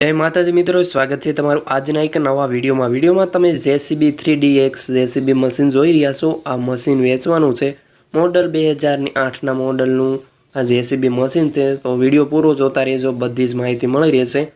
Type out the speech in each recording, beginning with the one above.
જય માતાજી મિત્રો, સ્વાગત છે તમારું આજના એક નવા વિડીયોમાં. વિડીયોમાં તમે JCB three D X, JCB machine જોઈ રહ્યા છો. આ મશીન વેચવાનું છે. મોડલ બે હજારની આઠના મોડલનું આ જેસીબી મશીન છે. તો વીડિયો પૂરો જોતા રહેજો, બધી જ માહિતી મળી રહેશે.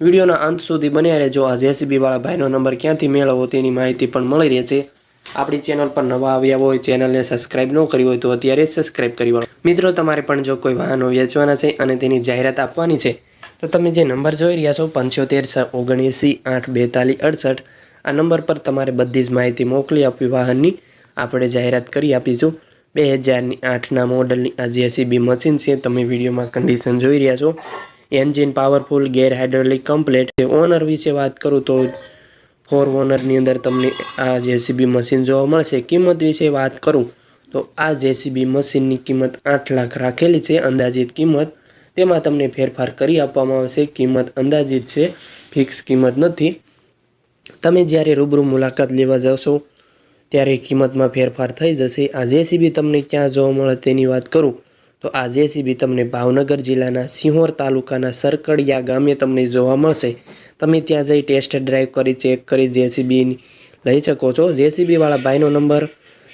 વિડીયોના અંત સુધી બન્યા રહેજો. આ જેસીબીવાળા ભાઈનો નંબર ક્યાંથી મેળવવો તેની માહિતી પણ મળી રહેશે. આપણી ચેનલ પર નવા આવ્યા હોય, ચેનલને સબસ્ક્રાઇબ ન કરી હોય તો અત્યારે સબસ્ક્રાઇબ કરી મિત્રો, તમારે પણ જો કોઈ વાહનો વેચવાના છે અને તેની જાહેરાત આપવાની છે તો તમે જે નંબર જોઈ રહ્યા છો, પંચોતેર ઓગણએંસી આઠ બેતાલીસ અડસઠ, આ નંબર પર તમારે બધી જ માહિતી મોકલી આપવી, વાહનની આપણે જાહેરાત કરી આપીશું. બે હજારની આઠના મોડલની આ જેસીબી મશીન છે, તમે વિડીયોમાં કન્ડિશન જોઈ રહ્યા છો. Engine powerful gear hydraulic complete owner વિશે વાત કરું તો ફોર ઓનરની અંદર તમને આ જેસીબી મશીન જોવા મળશે. કિંમત વિશે વાત કરું તો આ જેસીબી મશીનની કિંમત આઠ લાખ રાખેલી છે. અંદાજિત કિંમત તેમાં તમને ફેરફાર કરી આપવામાં આવશે. કિંમત અંદાજિત છે. ફિક્સ કિંમત નથી. તમે જ્યારે રૂબરૂ મુલાકાત લેવા જશો ત્યારે કિંમતમાં ફેરફાર થઈ જશે. આ જેસીબી તમને ક્યાં જોવા મળે તેની વાત કરું. તો આ જેસીબી તમને ભાવનગર જિલ્લાના સિંહોર તાલુકાના સરકડિયા ગામે તમને જોવા મળશે. તમે ત્યાં જઈ ટેસ્ટ ડ્રાઈવ કરી, ચેક કરી, જેસીબી લઈ શકો છો. જેસીબીવાળા ભાઈનો નંબર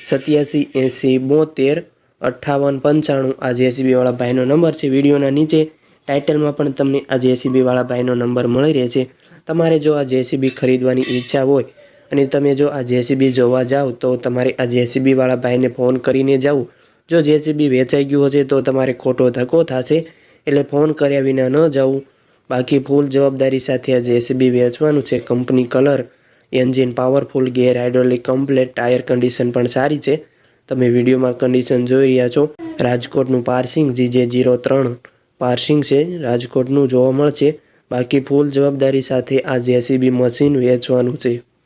સત્યાસી એંસી બોતેર અઠ્ઠાવન પંચાણું આ જેસીબીવાળા ભાઈનો નંબર છે. વિડીયોના નીચે ટાઇટલમાં પણ તમને આ જેસીબીવાળા ભાઈનો નંબર મળી રહે છે તમારે જો આ જેસીબી ખરીદવાની ઈચ્છા હોય અને તમે જો આ જેસીબી જોવા જાઓ તો તમારે આ જેસીબીવાળા ભાઈને ફોન કરીને જાઓ જો જેસીબી વેચાઈ ગયું હશે તો તમારે ખોટો ધક્કો થશે. એટલે ફોન કર્યા વિના ન જવું. બાકી ફૂલ જવાબદારી સાથે આ જેસીબી વેચવાનું છે. Company colour, engine powerful, gear hydraulic, complete tyre condition પણ સારી છે. તમે વિડીયોમાં કન્ડિશન જોઈ રહ્યા છો. રાજકોટનું પાર્સિંગ જીજે જીરો ત્રણ પાર્સિંગ છે. રાજકોટનું જોવા મળશે. બાકી ફૂલ જવાબદારી સાથે આ જેસીબી મશીન વેચવાનું છે.